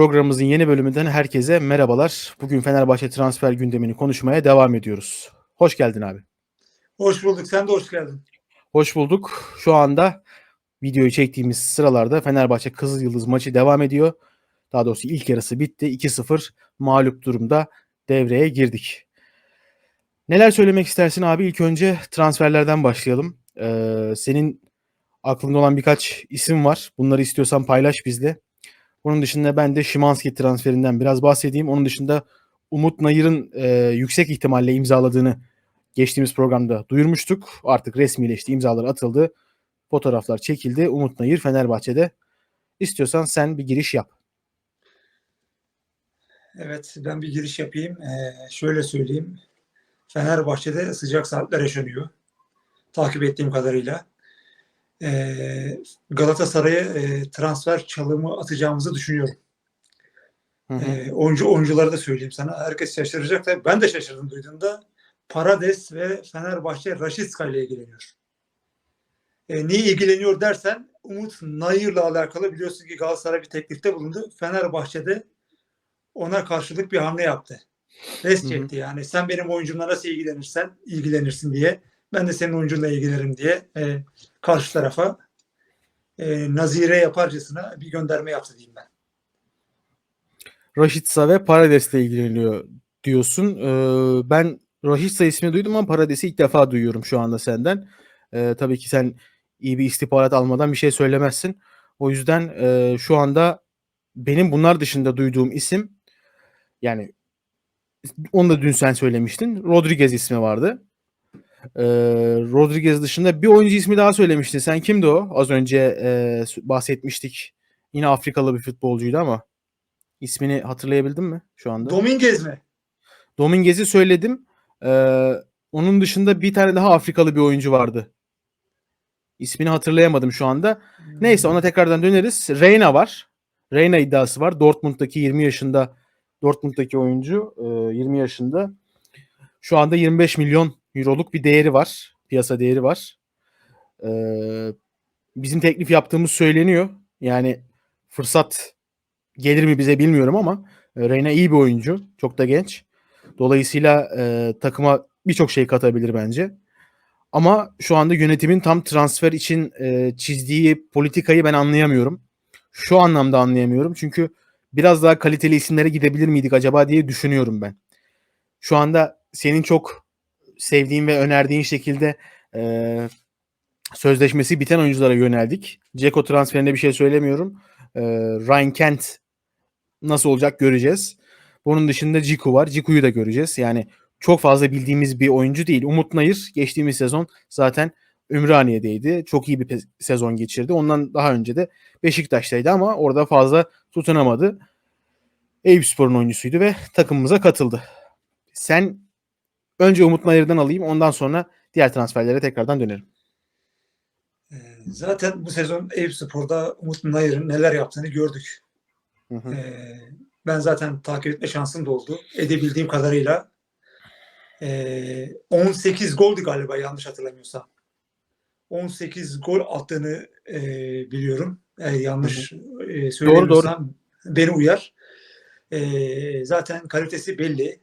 Programımızın yeni bölümünden herkese merhabalar. Bugün Fenerbahçe transfer gündemini konuşmaya devam ediyoruz. Hoş geldin abi. Hoş bulduk. Sen de hoş geldin. Hoş bulduk. Şu anda videoyu çektiğimiz sıralarda Fenerbahçe Kızıl Yıldız maçı devam ediyor. Daha doğrusu ilk yarısı bitti. 2-0 mağlup durumda devreye girdik. Neler söylemek istersin abi? İlk önce transferlerden başlayalım. Ee, senin aklında olan birkaç isim var. Bunları istiyorsan paylaş bizle. Bunun dışında ben de Şimanski transferinden biraz bahsedeyim. Onun dışında Umut Nayır'ın e, yüksek ihtimalle imzaladığını geçtiğimiz programda duyurmuştuk. Artık resmileşti, imzalar atıldı. Fotoğraflar çekildi. Umut Nayır Fenerbahçe'de. İstiyorsan sen bir giriş yap. Evet ben bir giriş yapayım. Ee, şöyle söyleyeyim. Fenerbahçe'de sıcak saatler yaşanıyor. Takip ettiğim kadarıyla. Ee, Galatasaray'a e, transfer çalımı atacağımızı düşünüyorum. Hı hı. Ee, oyuncu oyuncuları da söyleyeyim sana. Herkes şaşıracak da ben de şaşırdım duyduğumda. Parades ve Fenerbahçe Raşitska ile ilgileniyor. Ee, niye ilgileniyor dersen Umut Nayır'la alakalı biliyorsun ki Galatasaray bir teklifte bulundu. Fenerbahçe'de ona karşılık bir hamle yaptı. Res çekti yani. Sen benim oyuncumla nasıl ilgilenirsen ilgilenirsin diye. Ben de senin oyuncunla ilgilenirim diye e, karşı tarafa e, nazire yaparcasına bir gönderme yaptı diyeyim ben. Raşitsa ve Parades'le ilgileniyor diyorsun. Ee, ben Raşitsa ismini duydum ama Parades'i ilk defa duyuyorum şu anda senden. Ee, tabii ki sen iyi bir istihbarat almadan bir şey söylemezsin. O yüzden e, şu anda benim bunlar dışında duyduğum isim yani onu da dün sen söylemiştin. Rodriguez ismi vardı. Ee, Rodriguez dışında bir oyuncu ismi daha söylemiştin. Sen kimdi o? Az önce e, bahsetmiştik. Yine Afrikalı bir futbolcuydu ama ismini hatırlayabildin mi şu anda? Dominguez mi? Dominguez'i söyledim. Ee, onun dışında bir tane daha Afrikalı bir oyuncu vardı. İsmini hatırlayamadım şu anda. Neyse ona tekrardan döneriz. Reyna var. Reyna iddiası var. Dortmund'daki 20 yaşında Dortmund'daki oyuncu e, 20 yaşında. Şu anda 25 milyon euroluk bir değeri var. Piyasa değeri var. Ee, bizim teklif yaptığımız söyleniyor. Yani fırsat gelir mi bize bilmiyorum ama e, Reyna iyi bir oyuncu. Çok da genç. Dolayısıyla e, takıma birçok şey katabilir bence. Ama şu anda yönetimin tam transfer için e, çizdiği politikayı ben anlayamıyorum. Şu anlamda anlayamıyorum. Çünkü biraz daha kaliteli isimlere gidebilir miydik acaba diye düşünüyorum ben. Şu anda senin çok sevdiğin ve önerdiğin şekilde e, sözleşmesi biten oyunculara yöneldik. Ceko transferinde bir şey söylemiyorum. E, Ryan Kent nasıl olacak göreceğiz. Bunun dışında Ciku var. Ciku'yu da göreceğiz. Yani çok fazla bildiğimiz bir oyuncu değil. Umut Nayır geçtiğimiz sezon zaten Ümraniye'deydi. Çok iyi bir sezon geçirdi. Ondan daha önce de Beşiktaş'taydı ama orada fazla tutunamadı. Eyüpspor'un oyuncusuydu ve takımımıza katıldı. Sen önce Umut Nayır'dan alayım ondan sonra diğer transferlere tekrardan dönerim. Ee, Zaten bu sezon Eyüpspor'da Umut Nayır'ın neler yaptığını gördük. Hı hı. Ee, ben zaten takip etme şansım da oldu. Edebildiğim kadarıyla ee, 18 goldu galiba yanlış hatırlamıyorsam. 18 gol attığını ee, biliyorum. Eğer yanlış ee, söylemiyorsam beni uyar. Ee, zaten kalitesi belli.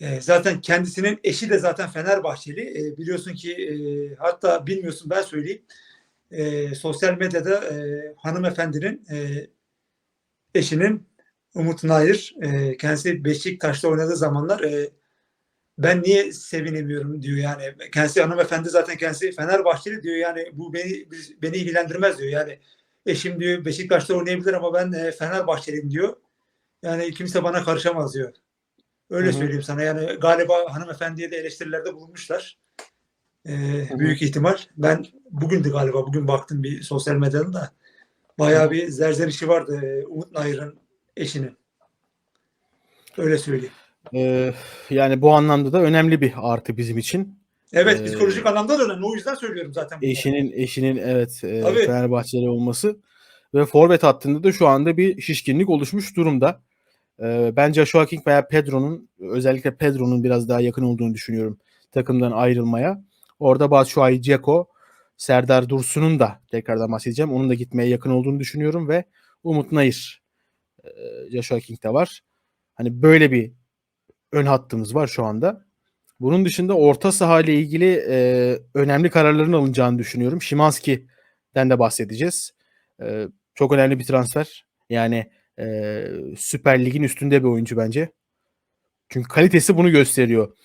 Ee, zaten kendisinin eşi de zaten Fenerbahçeli. Ee, biliyorsun ki ee, hatta bilmiyorsun ben söyleyeyim. Ee, sosyal medyada ee, hanımefendinin ee, eşinin Umut Nayır e, kendisi Beşiktaş'ta oynadığı zamanlar e, ben niye sevinemiyorum diyor yani. Kendisi hanımefendi zaten kendisi Fenerbahçeli diyor yani bu beni beni ilgilendirmez diyor yani. Eşim diyor Beşiktaş'ta oynayabilir ama ben e, Fenerbahçeliyim diyor. Yani kimse bana karışamaz diyor. Öyle Hı hı. söyleyeyim sana. Yani galiba hanımefendiye de eleştirilerde bulunmuşlar. E, hı. büyük ihtimal. Ben bugündü galiba. Bugün baktım bir sosyal medyada da. Bayağı bir zerzenişi vardı e, Umut Nayır'ın eşinin. Öyle söyleyeyim. Ee, yani bu anlamda da önemli bir artı bizim için. Evet Ee, psikolojik anlamda da önemli. O yüzden söylüyorum zaten. bunları. Eşinin eşinin evet e, Tabii. Fenerbahçeli olması ve forvet hattında da şu anda bir şişkinlik oluşmuş durumda. Ee, ben Joshua King veya Pedro'nun özellikle Pedro'nun biraz daha yakın olduğunu düşünüyorum takımdan ayrılmaya. Orada Batshuayi Ceko, Serdar Dursun'un da tekrardan bahsedeceğim. Onun da gitmeye yakın olduğunu düşünüyorum ve Umut Nayır E, Joshua King de var. Hani böyle bir ön hattımız var şu anda. Bunun dışında orta saha ile ilgili e, önemli kararların alınacağını düşünüyorum. Şimanski'den de bahsedeceğiz. E, çok önemli bir transfer. Yani e, Süper Lig'in üstünde bir oyuncu bence. Çünkü kalitesi bunu gösteriyor.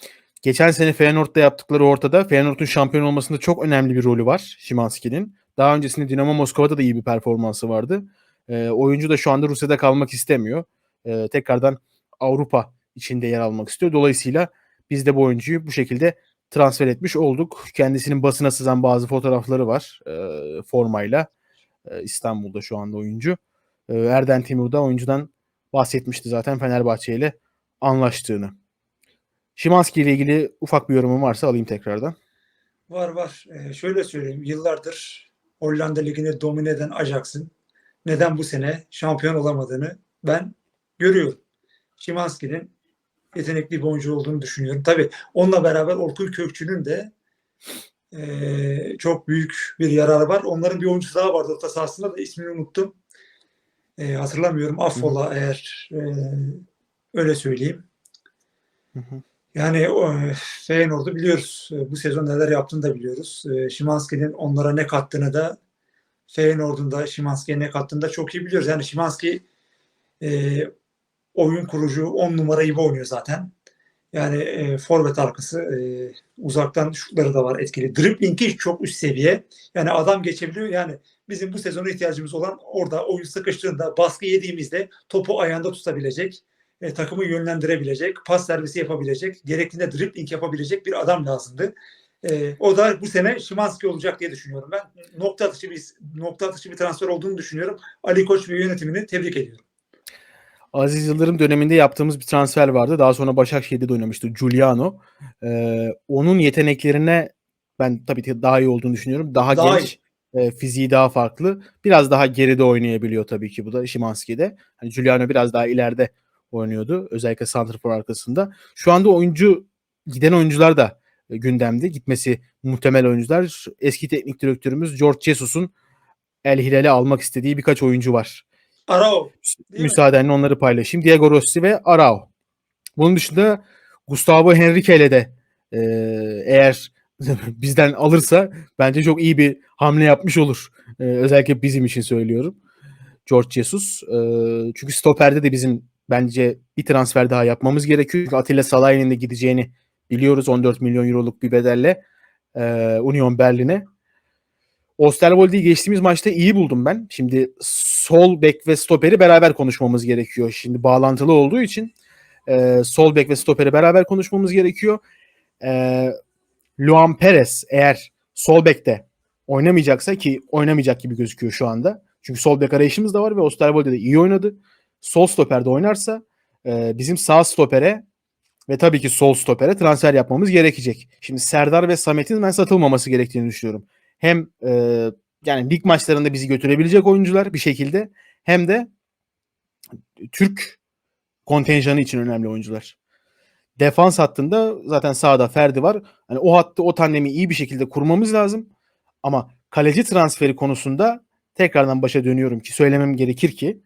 Geçen sene Feyenoord'da yaptıkları ortada. Feyenoord'un şampiyon olmasında çok önemli bir rolü var Şimanski'nin. Daha öncesinde Dinamo Moskova'da da iyi bir performansı vardı. E, oyuncu da şu anda Rusya'da kalmak istemiyor. E, tekrardan Avrupa içinde yer almak istiyor. Dolayısıyla biz de bu oyuncuyu bu şekilde transfer etmiş olduk. Kendisinin basına sızan bazı fotoğrafları var e, formayla. E, İstanbul'da şu anda oyuncu. E, Erden Timur da oyuncudan bahsetmişti zaten Fenerbahçe ile anlaştığını. Şimanski ile ilgili ufak bir yorumum varsa alayım tekrardan. Var var. Ee, şöyle söyleyeyim. Yıllardır Hollanda Ligi'ni domine eden Ajax'ın neden bu sene şampiyon olamadığını ben görüyorum. Şimanski'nin yetenekli bir oyuncu olduğunu düşünüyorum. Tabii onunla beraber Orkun Kökçü'nün de e, çok büyük bir yararı var. Onların bir oyuncusu daha vardı orta sahasında da ismini unuttum. E, hatırlamıyorum. Affola eğer e, öyle söyleyeyim. Hı hı. Yani e, Feyenoord'u biliyoruz. E, Bu sezon neler yaptığını da biliyoruz. E, Şimanski'nin onlara ne kattığını da Feyenoord'un da Şimanski'ye ne kattığını da çok iyi biliyoruz. Yani Şimanski e, oyun kurucu 10 numara gibi oynuyor zaten. Yani e, forvet arkası e, uzaktan şutları da var etkili. Driblingi çok üst seviye. Yani adam geçebiliyor. Yani bizim bu sezona ihtiyacımız olan orada oyun sıkıştığında baskı yediğimizde topu ayağında tutabilecek e, takımı yönlendirebilecek, pas servisi yapabilecek, gerektiğinde dribbling yapabilecek bir adam lazımdı. E, o da bu sene Şimanski olacak diye düşünüyorum ben. Nokta atışı bir nokta atışı bir transfer olduğunu düşünüyorum. Ali Koç ve yönetimini tebrik ediyorum. Aziz Yıldırım döneminde yaptığımız bir transfer vardı. Daha sonra Başakşehir'de de oynamıştı Giuliano. Ee, onun yeteneklerine ben tabii ki daha iyi olduğunu düşünüyorum. Daha, Daha genç, e, fiziği daha farklı. Biraz daha geride oynayabiliyor tabii ki bu da Şimanski'de. Hani Giuliano biraz daha ileride oynuyordu. Özellikle santrfor arkasında. Şu anda oyuncu giden oyuncular da e, gündemde. Gitmesi muhtemel oyuncular. Eski teknik direktörümüz George Jesus'un El Hilal'e almak istediği birkaç oyuncu var. Arao. Müsaadenle onları paylaşayım. Diego Rossi ve Arao. Bunun dışında Gustavo Henrique ile de e, eğer bizden alırsa bence çok iyi bir hamle yapmış olur. E, özellikle bizim için söylüyorum. George Jesus. E, çünkü stoperde de bizim bence bir transfer daha yapmamız gerekiyor. Çünkü Atilla Salahin'in de gideceğini biliyoruz. 14 milyon euroluk bir bedelle e, Union Berlin'e. Osterwolde'yi geçtiğimiz maçta iyi buldum ben. Şimdi sol bek ve stoperi beraber konuşmamız gerekiyor. Şimdi bağlantılı olduğu için e, sol bek ve stoperi beraber konuşmamız gerekiyor. E, Luan Perez eğer sol bekte oynamayacaksa ki oynamayacak gibi gözüküyor şu anda. Çünkü sol bek arayışımız da var ve Osterwolde de iyi oynadı. Sol stoperde oynarsa e, bizim sağ stopere ve tabii ki sol stopere transfer yapmamız gerekecek. Şimdi Serdar ve Samet'in ben satılmaması gerektiğini düşünüyorum. Hem e, yani lig maçlarında bizi götürebilecek oyuncular bir şekilde hem de Türk kontenjanı için önemli oyuncular. Defans hattında zaten sağda Ferdi var. Hani o hattı o tandemi iyi bir şekilde kurmamız lazım. Ama kaleci transferi konusunda tekrardan başa dönüyorum ki söylemem gerekir ki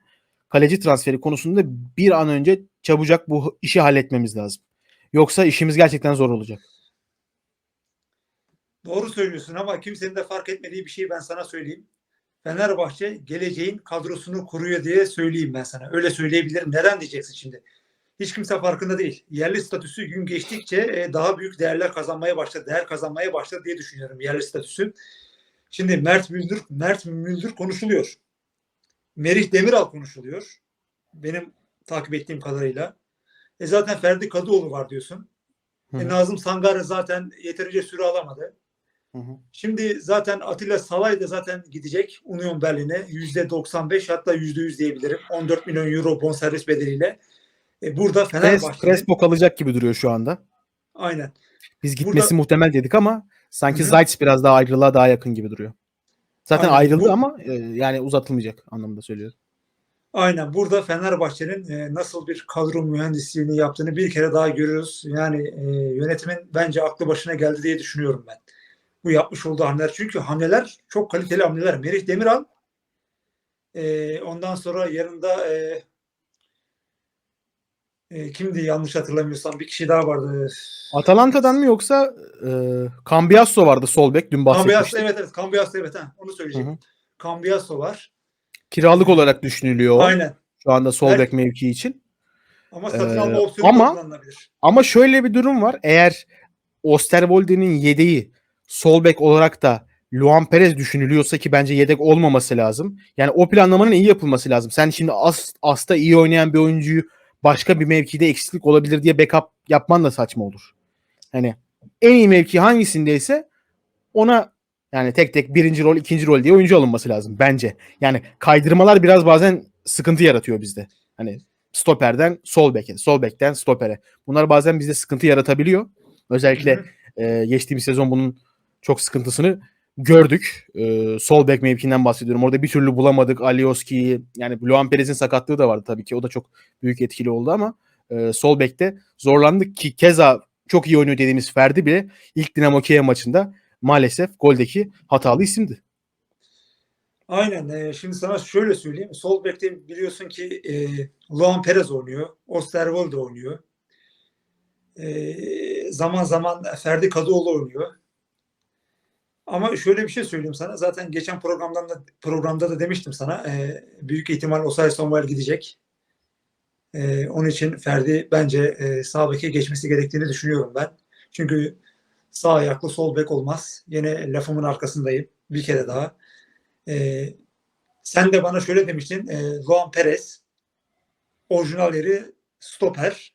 kaleci transferi konusunda bir an önce çabucak bu işi halletmemiz lazım. Yoksa işimiz gerçekten zor olacak. Doğru söylüyorsun ama kimsenin de fark etmediği bir şeyi ben sana söyleyeyim. Fenerbahçe geleceğin kadrosunu kuruyor diye söyleyeyim ben sana. Öyle söyleyebilirim. Neden diyeceksin şimdi? Hiç kimse farkında değil. Yerli statüsü gün geçtikçe e, daha büyük değerler kazanmaya başladı. Değer kazanmaya başladı diye düşünüyorum yerli statüsü. Şimdi Mert Müldür, Mert Müldür konuşuluyor. Merih Demiral konuşuluyor. Benim takip ettiğim kadarıyla. E zaten Ferdi Kadıoğlu var diyorsun. Hı E. Nazım Sangare zaten yeterince süre alamadı. Hı hı. Şimdi zaten Atilla Salay da zaten gidecek Union Berlin'e. %95 hatta %100 diyebilirim. 14 milyon euro bonservis bedeliyle. E burada Cres, Fenerbahçe'nin Crespo kalacak gibi duruyor şu anda. aynen. Biz gitmesi Burada- muhtemel dedik ama sanki. Zayt biraz daha ayrılığa daha yakın gibi duruyor. Zaten Aynen. ayrıldı Bu- ama e, yani uzatılmayacak anlamında söylüyorum. Aynen burada Fenerbahçe'nin e, nasıl bir kadro mühendisliğini yaptığını bir kere daha görüyoruz. Yani e, yönetimin bence aklı başına geldi diye düşünüyorum ben. Bu yapmış olduğu hamleler. Çünkü hamleler çok kaliteli hamleler. Merih Demiral e, ondan sonra yanında e, e, kimdi yanlış hatırlamıyorsam bir kişi daha vardı. Atalanta'dan mı yoksa e, Cambiasso vardı sol bek dün Cambiasso bahsetmiştik. evet evet Cambiasso evet ha, onu söyleyeceğim. Hı hı. Cambiasso var. Kiralık olarak düşünülüyor Aynen. şu anda sol Her- bek mevkii için. Ama satın Ee, alma opsiyonu ama- kullanılabilir. Ama şöyle bir durum var. Eğer Osterwolde'nin yedeği sol bek olarak da Luan Perez düşünülüyorsa ki bence yedek olmaması lazım. Yani o planlamanın iyi yapılması lazım. Sen şimdi as, As'ta iyi oynayan bir oyuncuyu başka bir mevkide eksiklik olabilir diye backup yapman da saçma olur. Hani en iyi mevki hangisindeyse ona yani tek tek birinci rol, ikinci rol diye oyuncu alınması lazım bence. Yani kaydırmalar biraz bazen sıkıntı yaratıyor bizde. Hani stoperden sol beke, sol bekten stopere. Bunlar bazen bizde sıkıntı yaratabiliyor. Özellikle e, geçtiğimiz sezon bunun çok sıkıntısını gördük. E, sol bek mevkinden bahsediyorum. Orada bir türlü bulamadık Alioski'yi. Yani Luan Perez'in sakatlığı da vardı tabii ki. O da çok büyük etkili oldu ama e, sol bekte zorlandık ki keza çok iyi oynuyor dediğimiz Ferdi bile ilk Dinamo Kiev maçında maalesef goldeki hatalı isimdi. Aynen. Ee, şimdi sana şöyle söyleyeyim. Sol bekte biliyorsun ki e, Luan Perez oynuyor. Osterwolde oynuyor. E, zaman zaman Ferdi Kadıoğlu oynuyor. Ama şöyle bir şey söyleyeyim sana. Zaten geçen programdan da programda da demiştim sana. e, büyük ihtimal Osay Samuel gidecek. E, onun için Ferdi bence e, sağ beke geçmesi gerektiğini düşünüyorum ben. Çünkü sağ ayaklı sol bek olmaz. Yine lafımın arkasındayım. Bir kere daha. E, sen de bana şöyle demiştin. E, Luan Perez orijinal yeri stoper.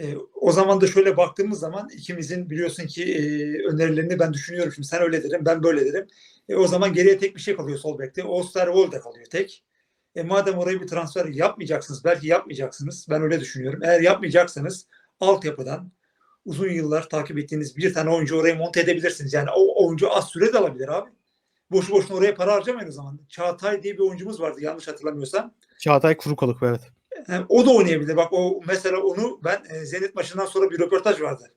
E, o zaman da şöyle baktığımız zaman ikimizin biliyorsun ki e, önerilerini ben düşünüyorum. Şimdi sen öyle derim, ben böyle derim. E, o zaman geriye tek bir şey kalıyor sol bekte. Osterwolde kalıyor tek. E, madem oraya bir transfer yapmayacaksınız, belki yapmayacaksınız. Ben öyle düşünüyorum. Eğer yapmayacaksanız altyapıdan uzun yıllar takip ettiğiniz bir tane oyuncu oraya monte edebilirsiniz. Yani o oyuncu az süre de alabilir abi. Boşu boşuna oraya para harcamayın o zaman. Çağatay diye bir oyuncumuz vardı yanlış hatırlamıyorsam. Çağatay Kurukalık evet. O da oynayabilir. Bak o mesela onu ben e, Zenit maçından sonra bir röportaj vardı.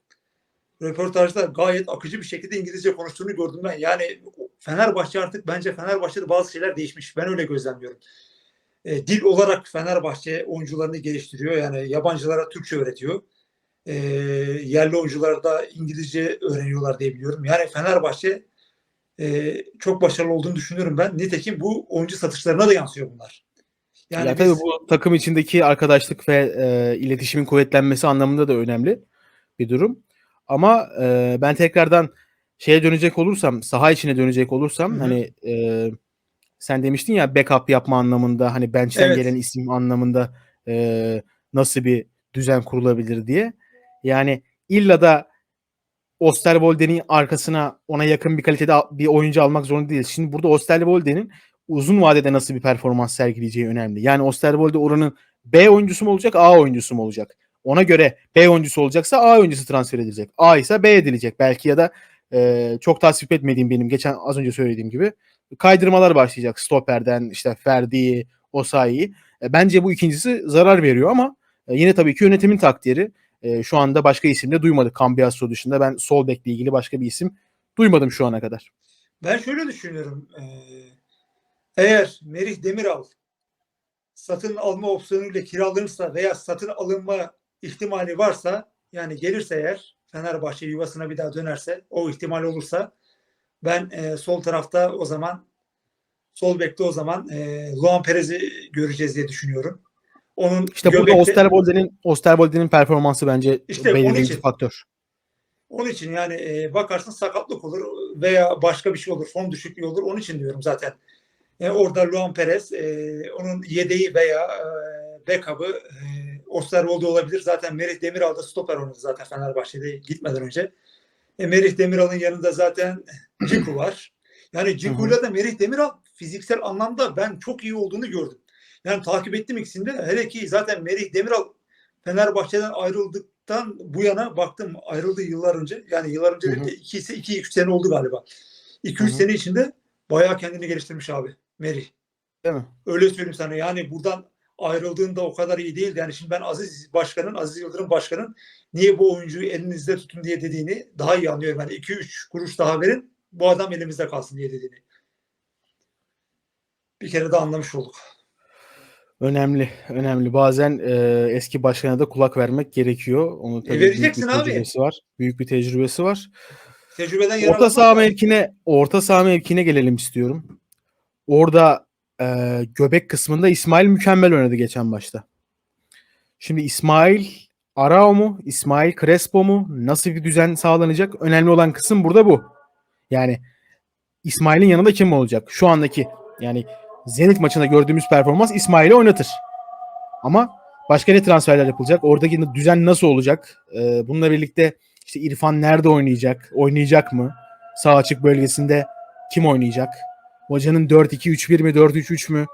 Röportajda gayet akıcı bir şekilde İngilizce konuştuğunu gördüm ben. Yani Fenerbahçe artık bence Fenerbahçe'de bazı şeyler değişmiş. Ben öyle gözlemliyorum. E, dil olarak Fenerbahçe oyuncularını geliştiriyor. Yani yabancılara Türkçe öğretiyor. E, yerli oyuncular da İngilizce öğreniyorlar diye biliyorum. Yani Fenerbahçe e, çok başarılı olduğunu düşünüyorum ben. Nitekim bu oyuncu satışlarına da yansıyor bunlar. Ya tabii bu takım içindeki arkadaşlık ve e, iletişimin kuvvetlenmesi anlamında da önemli bir durum. Ama e, ben tekrardan şeye dönecek olursam, saha içine dönecek olursam Hı hı. hani e, sen demiştin ya backup yapma anlamında hani bench'ten Evet. gelen isim anlamında e, nasıl bir düzen kurulabilir diye. Yani illa da Osterwolde'nin arkasına ona yakın bir kalitede al- bir oyuncu almak zorunda değiliz. Şimdi burada Osterwolde'nin uzun vadede nasıl bir performans sergileyeceği önemli. Yani Osterwolde oranın B oyuncusu mu olacak, A oyuncusu mu olacak? Ona göre B oyuncusu olacaksa A oyuncusu transfer edilecek. A ise B edilecek. Belki ya da e, çok tasvip etmediğim benim geçen az önce söylediğim gibi kaydırmalar başlayacak. Stoper'den işte Ferdi'yi, Osayi'yi. E, bence bu ikincisi zarar veriyor ama e, yine tabii ki yönetimin takdiri. E, şu anda başka isim de duymadık. Cambiasso dışında ben sol bekle ilgili başka bir isim duymadım şu ana kadar. Ben şöyle düşünüyorum. Ee, eğer Merih Demiral satın alma opsiyonuyla kiralanırsa veya satın alınma ihtimali varsa yani gelirse eğer Fenerbahçe yuvasına bir daha dönerse o ihtimal olursa ben e, sol tarafta o zaman sol bekte o zaman e, Luan Perez'i göreceğiz diye düşünüyorum. Onun İşte burada göbekte- Osterwolde'nin Osterwolde'nin performansı bence İşte belirleyici için. faktör. Onun için yani e, bakarsın sakatlık olur veya başka bir şey olur, form düşüklüğü olur. Onun için diyorum zaten. E, orada Luan Perez, e, onun yedeği veya e, backup'ı e, Osterwolde olabilir. Zaten Merih Demiral da stoper oynadı zaten Fenerbahçe'de gitmeden önce. E, Merih Demiral'ın yanında zaten Ciku var. Yani Ciku'yla da Merih Demiral fiziksel anlamda ben çok iyi olduğunu gördüm. Yani takip ettim ikisini de. Hele ki zaten Merih Demiral Fenerbahçe'den ayrıldıktan bu yana baktım ayrıldı yıllar önce. Yani yıllar önce Hı hı. değil de 2 2 2 3 sene oldu galiba. 2 Hı 3 hı. sene içinde bayağı kendini geliştirmiş abi Merih. Değil mi? Öyle söyleyeyim sana. Yani buradan ayrıldığında o kadar iyi değildi. Yani şimdi ben Aziz Başkan'ın, Aziz Yıldırım Başkan'ın niye bu oyuncuyu elinizde tutun diye dediğini daha iyi anlıyorum. Yani 2-3 kuruş daha verin bu adam elimizde kalsın diye dediğini. Bir kere de anlamış olduk. Önemli, önemli. Bazen e, eski başkana da kulak vermek gerekiyor. Onun tabii büyük bir vereceksin abi. tecrübesi var. Büyük bir tecrübesi var. Tecrübeden Orta saha mevkine, orta saha mevkine gelelim istiyorum. Orada e, göbek kısmında İsmail mükemmel oynadı geçen maçta. Şimdi İsmail Arao mu? İsmail Crespo mu? Nasıl bir düzen sağlanacak? Önemli olan kısım burada bu. Yani İsmail'in yanında kim olacak? Şu andaki yani Zenit maçında gördüğümüz performans İsmail'i oynatır. Ama başka ne transferler yapılacak? Oradaki düzen nasıl olacak? Ee, bununla birlikte işte İrfan nerede oynayacak? Oynayacak mı? Sağ açık bölgesinde kim oynayacak? Hocanın 4-2-3-1 mi 4-3-3 mü?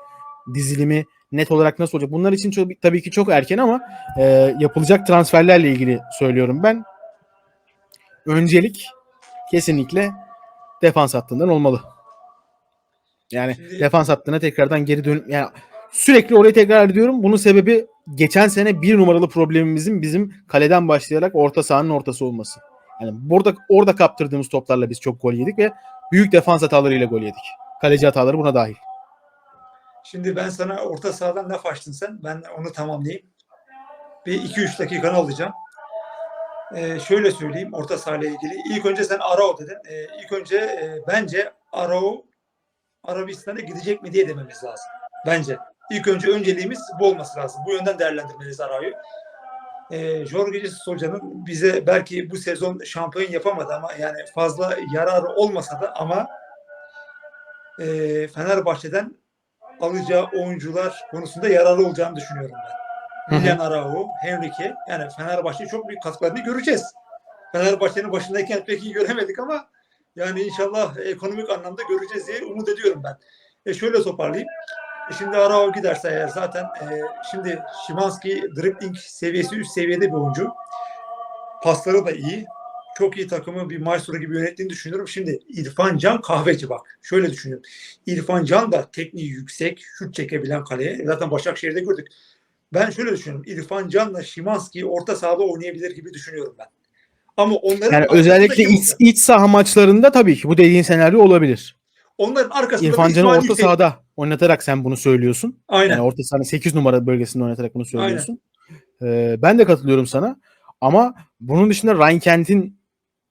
Dizilimi net olarak nasıl olacak? Bunlar için çok, tabii ki çok erken ama e, yapılacak transferlerle ilgili söylüyorum ben. Öncelik kesinlikle defans hattından olmalı. Yani Şimdi- defans hattına tekrardan geri dön yani sürekli orayı tekrar ediyorum. Bunun sebebi geçen sene bir numaralı problemimizin bizim kaleden başlayarak orta sahanın ortası olması. Yani burada orada kaptırdığımız toplarla biz çok gol yedik ve büyük defans hatalarıyla gol yedik. Kaleci hataları buna dahil. Şimdi ben sana orta sahadan laf açtın sen. Ben onu tamamlayayım. Bir 2-3 dakikanı alacağım. Ee, şöyle söyleyeyim orta sahayla ilgili. İlk önce sen Arao dedin. Ee, ilk önce e, bence Arao Arabistan'a gidecek mi diye dememiz lazım. Bence. İlk önce önceliğimiz bu olması lazım. Bu yönden değerlendirmeliyiz Arao'yu. Ee, Jorge Jesus Hoca'nın bize belki bu sezon şampiyon yapamadı ama yani fazla yararı olmasa da ama e, Fenerbahçe'den alacağı oyuncular konusunda yararlı olacağını düşünüyorum ben. Willian Arao, Henrique yani Fenerbahçe'ye çok büyük katkılarını göreceğiz. Fenerbahçe'nin başındayken pek iyi göremedik ama yani inşallah ekonomik anlamda göreceğiz diye umut ediyorum ben. E şöyle toparlayayım. E şimdi Arao giderse eğer zaten e, şimdi Şimanski dribbling seviyesi üst seviyede bir oyuncu. Pasları da iyi. Çok iyi takımı bir maestro gibi yönettiğini düşünüyorum. Şimdi İrfan Can kahveci bak. Şöyle düşünüyorum. İrfan Can da tekniği yüksek, şut çekebilen kaleye. Zaten Başakşehir'de gördük. Ben şöyle düşünüyorum. İrfan Can'la Şimanski orta sahada oynayabilir gibi düşünüyorum ben. Ama onların Yani özellikle iç, olacak? iç saha maçlarında tabii ki bu dediğin senaryo olabilir. onların arkasında İrfan Can'ı orta Yüksek. sahada oynatarak sen bunu söylüyorsun. Aynen. Yani orta sahanın 8 numara bölgesinde oynatarak bunu söylüyorsun. Ee, ben de katılıyorum sana. Ama bunun dışında Ryan Kent'in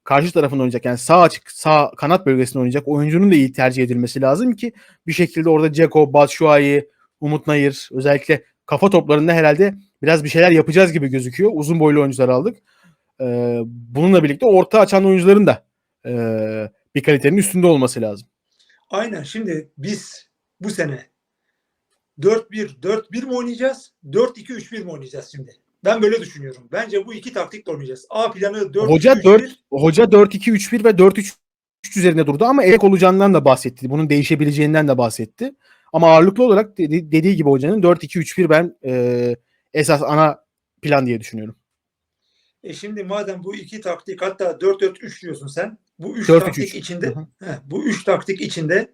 karşı tarafında oynayacak yani sağ açık sağ kanat bölgesinde oynayacak oyuncunun da iyi tercih edilmesi lazım ki bir şekilde orada Ceko, Batshuayi, Umut Nayır özellikle kafa toplarında herhalde biraz bir şeyler yapacağız gibi gözüküyor. Uzun boylu oyuncular aldık. Ee, bununla birlikte orta açan oyuncuların da e, bir kalitenin üstünde olması lazım. Aynen. Şimdi biz bu sene 4-1 4-1 mi oynayacağız? 4-2-3-1 mi oynayacağız şimdi? Ben böyle düşünüyorum. Bence bu iki taktikle oynayacağız. A planı 4 Hoca 4 hoca 4-2-3-1 ve 4-3 üzerinde durdu ama ek olacağından da bahsetti. Bunun değişebileceğinden de bahsetti. Ama ağırlıklı olarak dedi- dediği gibi hocanın 4-2-3-1 ben e, esas ana plan diye düşünüyorum. E şimdi madem bu iki taktik hatta 4-4-3 diyorsun sen. Bu 3 4-3-3. taktik içinde Hı hı. he, bu 3 taktik içinde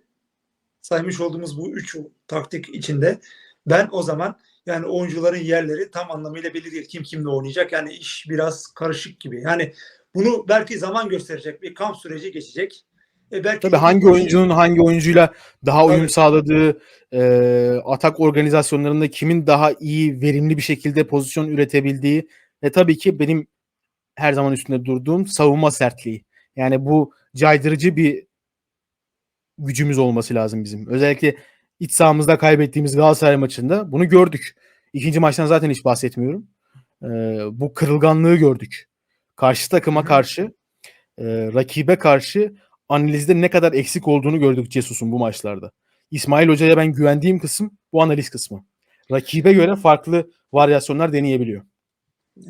saymış olduğumuz bu 3 taktik içinde ben o zaman yani oyuncuların yerleri tam anlamıyla belli değil. Kim kimle oynayacak. Yani iş biraz karışık gibi. Yani bunu belki zaman gösterecek. Bir kamp süreci geçecek. E belki Tabii hangi oyuncunun hangi oyuncuyla daha uyum Tabii. sağladığı, e, atak organizasyonlarında kimin daha iyi, verimli bir şekilde pozisyon üretebildiği ve tabii ki benim her zaman üstünde durduğum savunma sertliği. Yani bu caydırıcı bir gücümüz olması lazım bizim. Özellikle iç sahamızda kaybettiğimiz Galatasaray maçında bunu gördük. İkinci maçtan zaten hiç bahsetmiyorum. E, bu kırılganlığı gördük. Karşı takıma karşı, e, rakibe karşı analizde ne kadar eksik olduğunu gördük Cesus'un bu maçlarda. İsmail Hoca'ya ben güvendiğim kısım bu analiz kısmı. Rakibe göre farklı varyasyonlar deneyebiliyor. Ee,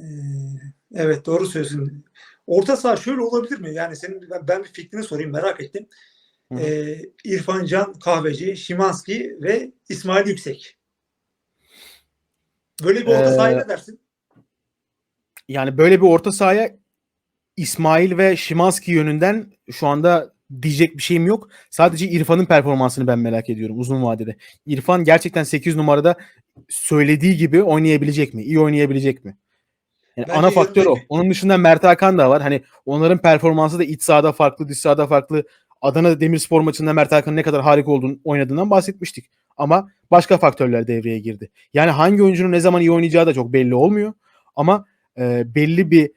Evet doğru söylüyorsun. Orta saha şöyle olabilir mi? Yani senin ben bir fikrini sorayım merak ettim. Hı. Ee, İrfan Can Kahveci, Şimanski ve İsmail Yüksek. Böyle bir orta Ee, sahaya ne dersin? Yani böyle bir orta sahaya İsmail ve Şimanski yönünden şu anda diyecek bir şeyim yok. Sadece İrfan'ın performansını ben merak ediyorum uzun vadede. İrfan gerçekten 8 numarada söylediği gibi oynayabilecek mi? İyi oynayabilecek mi? Yani Bence ana faktör o. Onun dışında Mert Hakan da var. Hani onların performansı da iç sahada farklı, dış sahada farklı. Adana Demirspor maçında Mert Hakan'ın ne kadar harika olduğunu oynadığından bahsetmiştik. ama başka faktörler devreye girdi. Yani hangi oyuncunun ne zaman iyi oynayacağı da çok belli olmuyor ama e, belli bir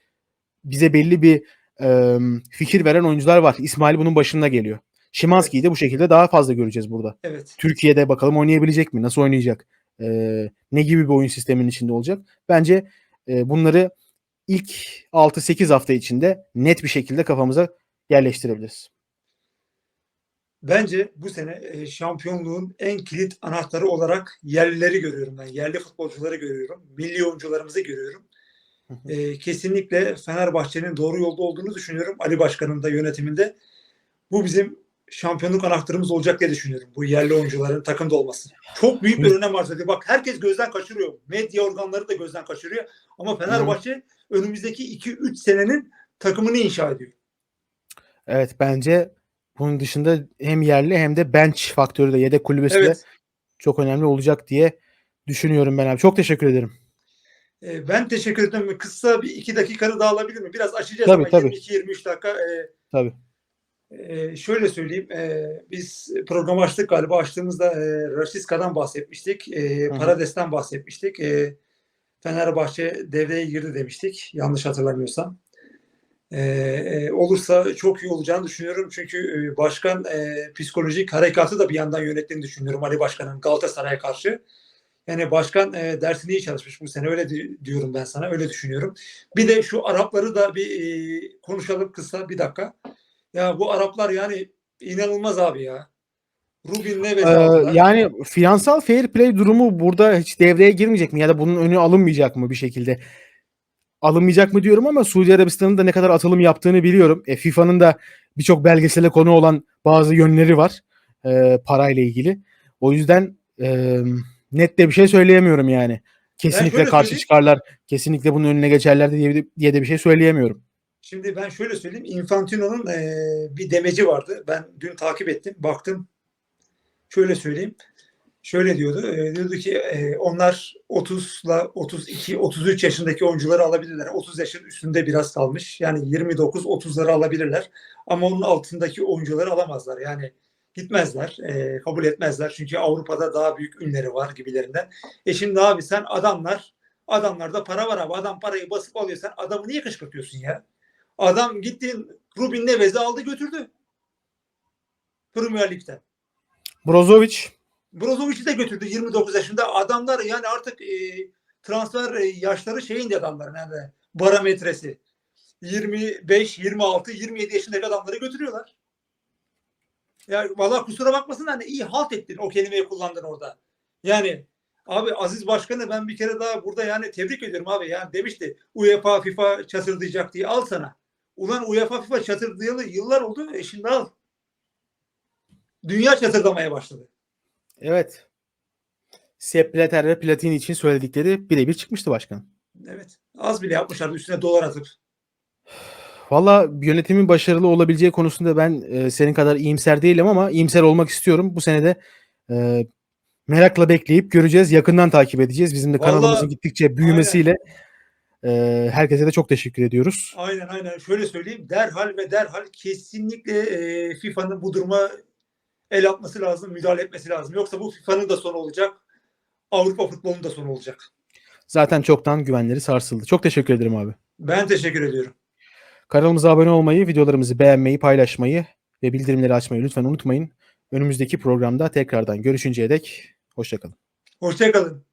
bize belli bir e, fikir veren oyuncular var. İsmail bunun başında geliyor. Şimanski'yi de bu şekilde daha fazla göreceğiz burada. Evet. Türkiye'de bakalım oynayabilecek mi? Nasıl oynayacak? Ee, ne gibi bir oyun sisteminin içinde olacak? Bence e, bunları ilk 6-8 hafta içinde net bir şekilde kafamıza yerleştirebiliriz. Bence bu sene e, şampiyonluğun en kilit anahtarı olarak yerlileri görüyorum ben. Yerli futbolcuları görüyorum. Milli oyuncularımızı görüyorum. E, kesinlikle Fenerbahçe'nin doğru yolda olduğunu düşünüyorum. Ali Başkan'ın da yönetiminde. Bu bizim şampiyonluk anahtarımız olacak diye düşünüyorum. Bu yerli oyuncuların takımda olması. Çok büyük bir önem arz ediyor. Bak herkes gözden kaçırıyor. Medya organları da gözden kaçırıyor. Ama Fenerbahçe önümüzdeki 2-3 senenin takımını inşa ediyor. Evet bence bunun dışında hem yerli hem de bench faktörü de yedek kulübesi de Evet. çok önemli olacak diye düşünüyorum ben abi. Çok teşekkür ederim. E, ben teşekkür ederim. Kısa bir iki dakikanı daha alabilir mi? Biraz açacağız Tabii, ama tabii. 22-23 dakika. E, Tabii. e, şöyle söyleyeyim. E, biz programı açtık galiba. Açtığımızda e, Raşiska'dan bahsetmiştik. E. Parades'ten bahsetmiştik. E, Fenerbahçe devreye girdi demiştik. Yanlış hatırlamıyorsam. E, e, olursa çok iyi olacağını düşünüyorum. Çünkü e, başkan e, psikolojik harekatı da bir yandan yönettiğini düşünüyorum Ali Başkan'ın Galatasaray'a karşı. Yani başkan e, dersini iyi çalışmış bu sene öyle di- diyorum ben sana öyle düşünüyorum. Bir de şu Arapları da bir e, konuşalım kısa bir dakika. Ya bu Araplar yani inanılmaz abi ya. Rubin Neves Ee, aldılar. yani finansal fair play durumu burada hiç devreye girmeyecek mi? Ya da bunun önü alınmayacak mı bir şekilde? Alınmayacak mı diyorum ama Suudi Arabistan'ın da ne kadar atılım yaptığını biliyorum. E, FIFA'nın da birçok belgesele konu olan bazı yönleri var e, parayla ilgili. O yüzden e, net de bir şey söyleyemiyorum yani. Kesinlikle şöyle karşı söyleyeyim. çıkarlar, kesinlikle bunun önüne geçerler diye, diye de bir şey söyleyemiyorum. Şimdi ben şöyle söyleyeyim. Infantino'nun e, bir demeci vardı. Ben dün takip ettim. Baktım. Şöyle söyleyeyim. Şöyle diyordu. e, diyordu ki e, onlar 30 ile 32, 33 yaşındaki oyuncuları alabilirler. 30 yaşın üstünde biraz kalmış. Yani 29, 30'ları alabilirler. Ama onun altındaki oyuncuları alamazlar. Yani gitmezler. e, kabul etmezler. Çünkü Avrupa'da daha büyük ünleri var gibilerinden. E şimdi abi sen adamlar adamlarda para var abi. Adam parayı basıp alıyor. Sen adamı niye kışkırtıyorsun ya? Adam gitti Rubin Neves'i aldı götürdü. Premier Lig'den. Brozovic Brozovic'i de götürdü 29 yaşında. Adamlar yani artık e, transfer e, yaşları şeyin de adamların yani barometresi. 25, 26, 27 yaşındaki adamları götürüyorlar. Ya valla kusura bakmasın hani iyi halt ettin o kelimeyi kullandın orada. Yani abi Aziz Başkan'ı ben bir kere daha burada yani tebrik ediyorum abi. Yani demişti UEFA FIFA çatırdayacak diye al sana. Ulan UEFA FIFA çatırdayalı yıllar oldu. E şimdi al. Dünya çatırdamaya başladı. Evet. Sepp Blatter ve Platini için söyledikleri birebir çıkmıştı başkan. Evet. Az bile yapmışlardı üstüne dolar atıp. Valla yönetimin başarılı olabileceği konusunda ben e, senin kadar iyimser değilim ama iyimser olmak istiyorum. Bu sene de e, merakla bekleyip göreceğiz. Yakından takip edeceğiz. Bizim de Vallahi- kanalımızın gittikçe büyümesiyle e, herkese de çok teşekkür ediyoruz. Aynen aynen. Şöyle söyleyeyim. Derhal ve derhal kesinlikle e, FIFA'nın bu duruma el atması lazım, müdahale etmesi lazım. Yoksa bu FIFA'nın da sonu olacak. Avrupa futbolunun da sonu olacak. Zaten çoktan güvenleri sarsıldı. Çok teşekkür ederim abi. Ben teşekkür ediyorum. Kanalımıza abone olmayı, videolarımızı beğenmeyi, paylaşmayı ve bildirimleri açmayı lütfen unutmayın. Önümüzdeki programda tekrardan görüşünceye dek hoşçakalın. Hoşçakalın.